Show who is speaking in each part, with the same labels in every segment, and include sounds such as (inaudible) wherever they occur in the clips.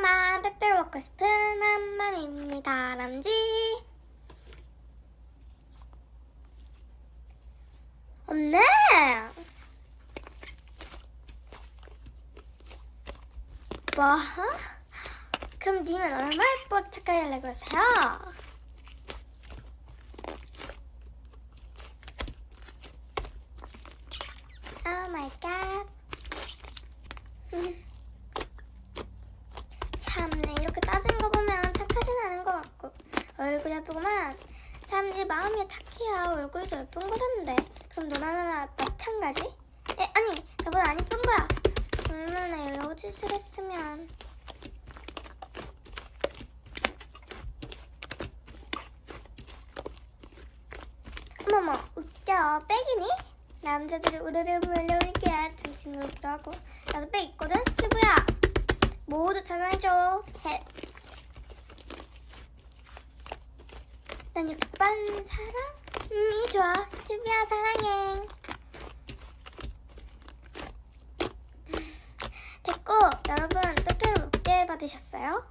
Speaker 1: 엄마 빼빼로 먹고 싶은 한맘입니다. 람지. 언니. 뭐? 그럼 님은 얼마 예뻐 착하게 하려고 그러세요? 오 마이 갓. 참네 이렇게 따지는 거 보면 착하진 않은 것 같고 얼굴 예쁘구만. 사람들이 마음이 착해야 얼굴도 예쁜 거라는데. 그럼 너나 나나 마찬가지? 에 아니 나보다 안 예쁜 거야. 얼마나 여러 짓을 했으면. 어머머 웃겨. 백이니? 남자들이 우르르 몰려오니까 참 징그럽기도 하고 나도 백 있거든? 튜브야. 모두 전화해줘. 해. 난 이렇게 빠른 사람이 좋아 튜브야 사랑해 됐고 여러분 빼빼로 몇개 받으셨어요?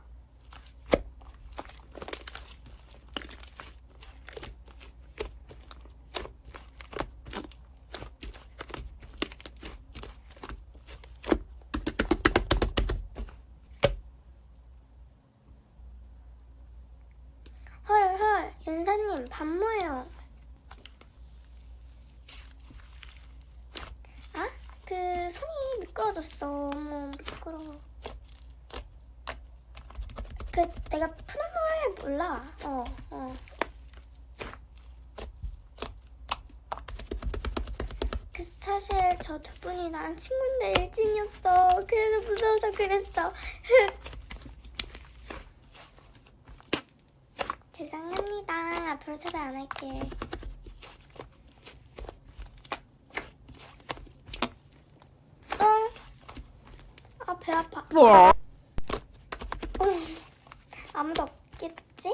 Speaker 1: 윤사님 밥 뭐예요? 아? 그 손이 미끄러졌어 어머 미끄러워 그 내가 푸는 걸 몰라 어 어. 그 사실 저 두 분이 나랑 친구인데 일진이었어 그래서 무서워서 그랬어 (laughs) 죄송합니다. 앞으로 차별 안 할게. 응. 아, 배 아파. 응. 아무도 없겠지?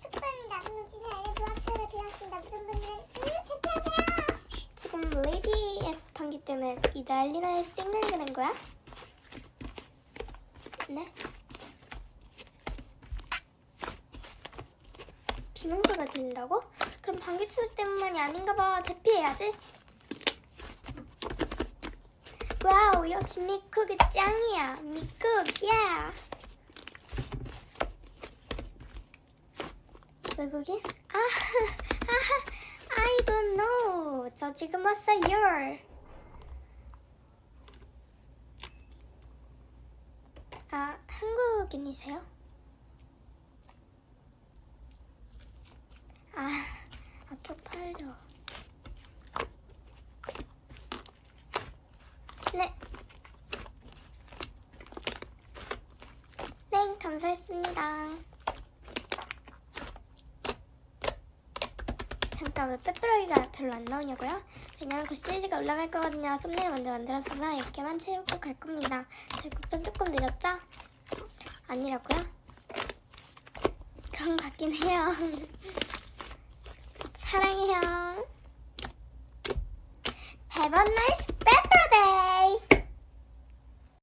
Speaker 2: 숙박입니다. 분노지는 알려고 합체가 되었습니다. 모든 분들은 대피하세요.
Speaker 1: 지금 레이디의 방기 때문에 이 난리날 시그널이 되는 거야? 네? 비명소리가 들린다고? 그럼 방귀 소리 때문만이 아닌가 봐. 대피해야지. 와우, 역시 미쿡이 짱이야. 미쿡, 야! 외국인? 아, (laughs) 아, I don't know. 저 지금 왔어요. 아, 한국인이세요? 아, 아 쪽팔려. 네. 네, 감사했습니다. 잠깐 왜 빼빼로기가 별로 안 나오냐고요? 왜냐면 그 시리즈가 올라갈 거거든요. 썸네일 먼저 만들었어서 이렇게만 채우고 갈 겁니다. 배고픈 조금 느렸죠? 아니라고요? 그런 것 같긴 해요. (laughs) 사